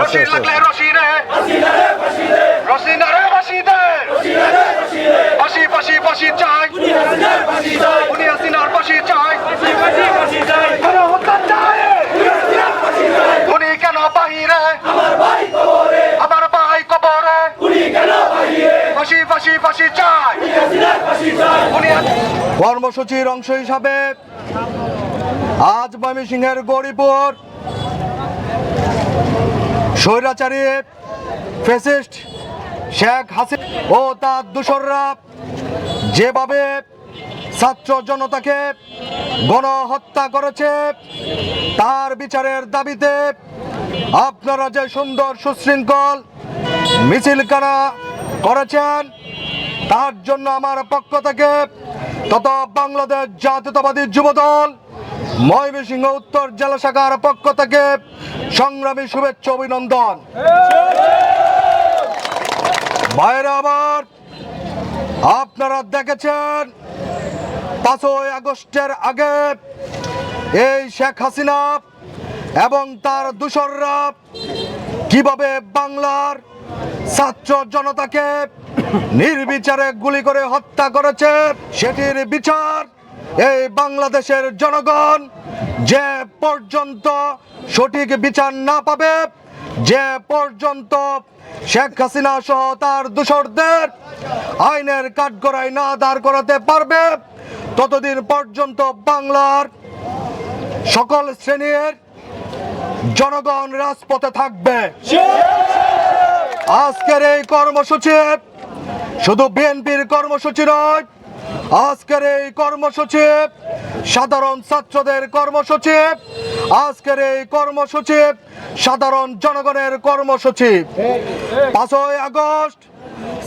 রশি লাগলে রশি রে রশি না রে দে চাই উনি হাসিনার ফাঁসি চাই কেন হত্যা চাই উনি কেন বাহিরে আমার ভাই কবরে চাই কর্মসূচির অংশ হিসাবে আজ ময়মনসিংহের গৌরীপুর স্বৈরাচারী ফেসিস্ট শেখ হাসিনা ও তার দূষররা যেভাবে ছাত্র জনতাকে গণহত্যা করেছে, তার বিচারের দাবিতে আপনারা যে সুন্দর সুশৃঙ্খল মিছিল কারা করেছেন, তার জন্য আমার পক্ষ থেকে তথা বাংলাদেশ জাতীয়তাবাদী যুবদল ময়মনসিংহ উত্তর জেলা শাখার পক্ষ থেকে সংগ্রামী শুভেচ্ছা অভিনন্দন। ভাইরা আবার আপনারা দেখেছেন, পাঁচই আগস্টের আগে এই শেখ হাসিনা এবং তার দূষররা কীভাবে বাংলার ছাত্র জনতাকে নির্বিচারে গুলি করে হত্যা করেছে, সেটির বিচার এই বাংলাদেশের জনগণ, যে পর্যন্ত সঠিক বিচার না পাবে, যে পর্যন্ত শেখ হাসিনা সহ তার দূষরদের আইনের কাঠগড়ায় না দাঁড় করাতে পারবে, ততদিন পর্যন্ত বাংলার সকল শ্রেণির জনগণ রাজপথে থাকবে। আজকের এই কর্মসূচি শুধু বিএনপির কর্মসূচি নয় আজকের এই কর্মসূচি সাধারণ ছাত্রদের কর্মসূচি আজকের এই কর্মসূচি সাধারণ জনগণের কর্মসূচি। পাঁচই আগস্ট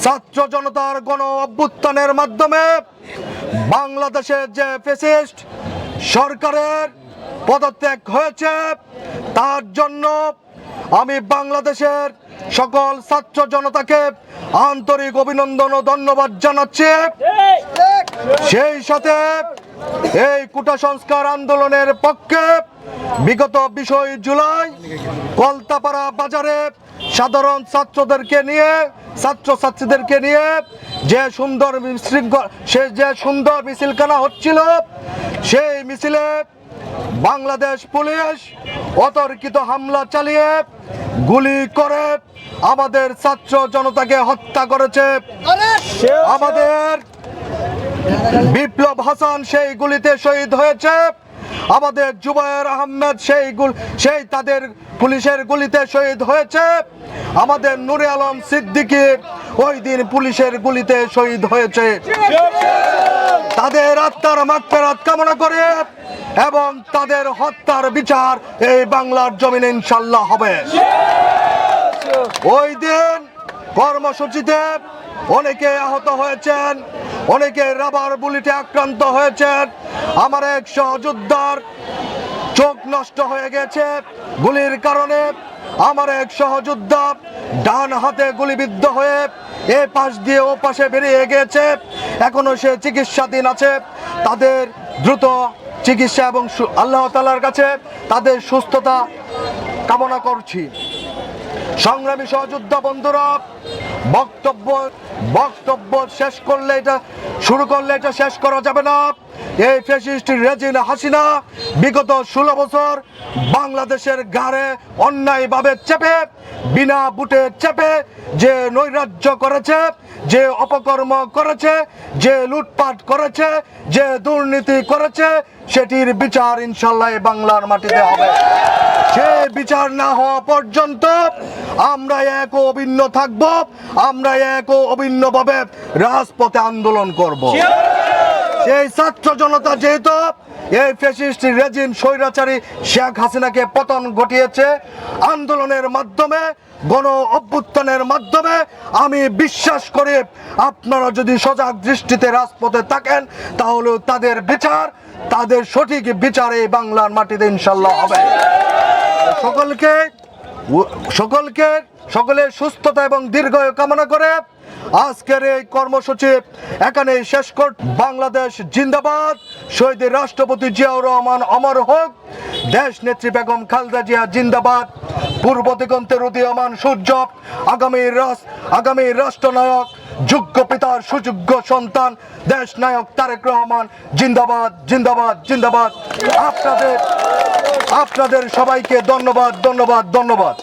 ছাত্র জনতার গণ অভ্যুত্থানের মাধ্যমে বাংলাদেশের যে ফেসিস্ট সরকারের পদত্যাগ হয়েছে, তার জন্য আমি বাংলাদেশের সকল ছাত্র জনতাকে আন্তরিক অভিনন্দন ও ধন্যবাদ জানাচ্ছি। সেই সাথে এই কুটা সংস্কার আন্দোলনের পক্ষে বিগত বিষয় জুলাই কলতাপাড়া বাজারে সাধারণ ছাত্রদেরকে নিয়ে ছাত্র ছাত্রীদেরকে নিয়ে যে সুন্দর সে যে সুন্দর মিছিলখানা হচ্ছিল সেই মিছিলে বাংলাদেশ পুলিশ অতর্কিত হামলা চালিয়ে গুলি করে আমাদের ছাত্র জনতাকে হত্যা করেছে। আমাদের বিপ্লব হাসান সেই গুলিতে শহীদ হয়েছে। আমাদের জুবায়ের আহমেদ সেই সেই তাদের পুলিশের গুলিতে শহীদ হয়েছে। আমাদের নুরে আলম সিদ্দিকী ওই দিন পুলিশের গুলিতে শহীদ হয়েছে। তাদের আত্মার মাগফেরাত কামনা করে এবং তাদের হত্যার বিচার এই বাংলার জমিনে ইনশাল্লাহ হবে। ওই দিন কর্মসূচিতে অনেকে আহত হয়েছেন। অনেকে রাবার বুলেটে আক্রান্ত হয়েছেন আমার এক সহযোদ্ধার চোখ নষ্ট হয়ে গেছে গুলির কারণে। আমার এক সহযোদ্ধা ডান হাতে গুলিবিদ্ধ হয়ে এ পাশ দিয়ে ও পাশে বেরিয়ে গিয়েছে এখনও সে চিকিৎসাধীন আছে। তাদের দ্রুত চিকিৎসা এবং আল্লাহ তালার কাছে তাদের সুস্থতা কামনা করছি। সংগ্রামী সহযোদ্ধা বন্ধুরা, বক্তব্য বক্তব্য শেষ করলে এটা শুরু করলে এটা শেষ করা যাবে না। এই ফেসিস্ট রেজিন হাসিনা বিগত ষোলো বছর বাংলাদেশের ঘাড়ে অন্যায়ভাবে চেপে, বিনা বুটে চেপে যে নৈরাজ্য করেছে, যে অপকর্ম করেছে, যে লুটপাট করেছে, যে দুর্নীতি করেছে, সেটির বিচার ইনশাল্লাহ বাংলার মাটিতে হবে। সে বিচার না হওয়া পর্যন্ত আমরা এক অভিন্ন থাকব, আমরা এক অভিন্নভাবে রাজপথে আন্দোলন করব। সেই ছাত্র জনতা যেহেতু এই ফেসিস্ট রেজিম স্বৈরাচারী শেখ হাসিনাকে পতন ঘটিয়েছে, আন্দোলনের মাধ্যমে, গণ অভ্যুত্থানের মাধ্যমে, আমি বিশ্বাস করি আপনারা যদি সজাগ দৃষ্টিতে রাজপথে থাকেন, তাহলে তাদের বিচার, তাদের সঠিক বিচার এই বাংলার মাটিতে ইনশাল্লাহ হবে। সকলকে সকলকে, সকলের সুস্থতা এবং দীর্ঘ কামনা করে আজকের এই কর্মসূচি এখানে শেষ কর। বাংলাদেশ জিন্দাবাদ। শহীদ রাষ্ট্রপতি জিয়াউর রহমান অমর হোক। দেশ নেত্রী বেগম খালেদা জিয়া জিন্দাবাদ। পূর্ব দিগন্তের উদীয়মান সূর্য। আগামী আগামী রাষ্ট্রনায়ক, যোগ্য পিতার সুযোগ্য সন্তান। দেশ নায়ক তারেক রহমান জিন্দাবাদ জিন্দাবাদ জিন্দাবাদ। আপনাদের আপনাদের সবাইকে ধন্যবাদ ধন্যবাদ ধন্যবাদ।